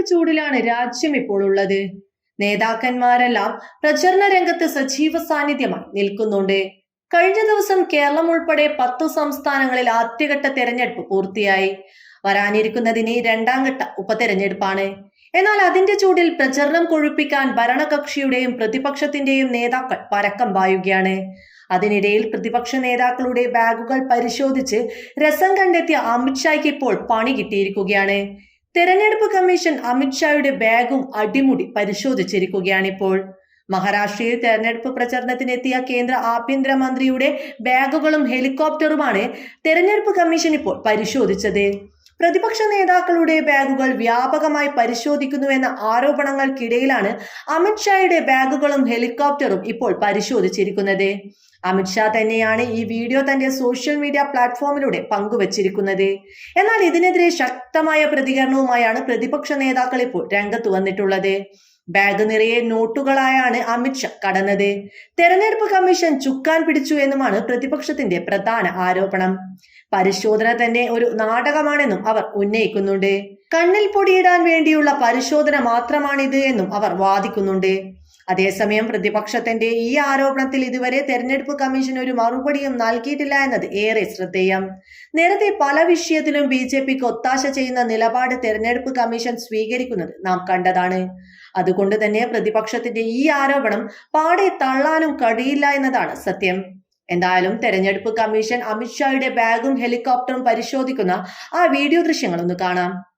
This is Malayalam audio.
ചൂടിലാണ് രാജ്യം ഇപ്പോൾ ഉള്ളത്. നേതാക്കന്മാരെല്ലാം പ്രചരണ രംഗത്ത് സജീവ സാന്നിധ്യമായി നിൽക്കുന്നുണ്ട്. കഴിഞ്ഞ ദിവസം കേരളം ഉൾപ്പെടെ പത്തു സംസ്ഥാനങ്ങളിൽ ആദ്യഘട്ട തെരഞ്ഞെടുപ്പ് പൂർത്തിയായി. വരാനിരിക്കുന്നതിന് രണ്ടാം ഘട്ട ഉപതെരഞ്ഞെടുപ്പാണ്. എന്നാൽ അതിന്റെ ചൂടിൽ പ്രചരണം കൊഴുപ്പിക്കാൻ ഭരണകക്ഷിയുടെയും പ്രതിപക്ഷത്തിന്റെയും നേതാക്കൾ പരക്കം പായുകയാണ്. അതിനിടയിൽ പ്രതിപക്ഷ നേതാക്കളുടെ ബാഗുകൾ പരിശോധിച്ച് രസം കണ്ടെത്തിയ അമിത്ഷായ്ക്ക് ഇപ്പോൾ പണി കിട്ടിയിരിക്കുകയാണ്. തെരഞ്ഞെടുപ്പ് കമ്മീഷൻ അമിത്ഷായുടെ ബാഗും അടിമുടി പരിശോധിച്ചിരിക്കുകയാണിപ്പോൾ. മഹാരാഷ്ട്രയിൽ തെരഞ്ഞെടുപ്പ് പ്രചരണത്തിനെത്തിയ കേന്ദ്ര ആഭ്യന്തരമന്ത്രിയുടെ ബാഗുകളും ഹെലികോപ്റ്ററുമാണ് തെരഞ്ഞെടുപ്പ് കമ്മീഷൻ ഇപ്പോൾ പരിശോധിച്ചത്. പ്രതിപക്ഷ നേതാക്കളുടെ ബാഗുകൾ വ്യാപകമായി പരിശോധിക്കുന്നുവെന്ന ആരോപണങ്ങൾക്കിടയിലാണ് അമിത്ഷായുടെ ബാഗുകളും ഹെലികോപ്റ്ററും ഇപ്പോൾ പരിശോധിച്ചിരിക്കുന്നത്. അമിത്ഷാ തന്നെയാണ് ഈ വീഡിയോ തന്റെ സോഷ്യൽ മീഡിയ പ്ലാറ്റ്ഫോമിലൂടെ പങ്കുവച്ചിരിക്കുന്നത്. എന്നാൽ ഇതിനെതിരെ ശക്തമായ പ്രതികരണവുമായാണ് പ്രതിപക്ഷ നേതാക്കൾ ഇപ്പോൾ രംഗത്ത് വന്നിട്ടുള്ളത്. ബാഗ് നിറയെ നോട്ടുകളായാണ് അമിത്ഷാ കടന്നത്. തെരഞ്ഞെടുപ്പ് കമ്മീഷൻ ചുക്കാൻ പിടിച്ചു എന്നുമാണ് പ്രതിപക്ഷത്തിന്റെ പ്രധാന ആരോപണം. പരിശോധന തന്നെ ഒരു നാടകമാണെന്നും അവർ ഉന്നയിക്കുന്നുണ്ട്. കണ്ണിൽ പൊടിയിടാൻ വേണ്ടിയുള്ള പരിശോധന മാത്രമാണിത് എന്നും അവർ വാദിക്കുന്നുണ്ട്. അതേസമയം പ്രതിപക്ഷത്തിന്റെ ഈ ആരോപണത്തിൽ ഇതുവരെ തെരഞ്ഞെടുപ്പ് കമ്മീഷൻ ഒരു മറുപടിയും നൽകിയിട്ടില്ല എന്നത് ഏറെ ശ്രദ്ധേയം. നേരത്തെ പല വിഷയത്തിലും ബി ജെ പിക്ക് ഒത്താശ ചെയ്യുന്ന നിലപാട് തെരഞ്ഞെടുപ്പ് കമ്മീഷൻ സ്വീകരിക്കുന്നത് നാം കണ്ടതാണ്. അതുകൊണ്ട് തന്നെ പ്രതിപക്ഷത്തിന്റെ ഈ ആരോപണം പാടെ തള്ളാനും കഴിയില്ല എന്നതാണ് സത്യം. എന്തായാലും തെരഞ്ഞെടുപ്പ് കമ്മീഷൻ അമിത്ഷായുടെ ബാഗും ഹെലികോപ്റ്ററും പരിശോധിക്കുന്ന ആ വീഡിയോ ദൃശ്യങ്ങളൊന്ന് കാണാം.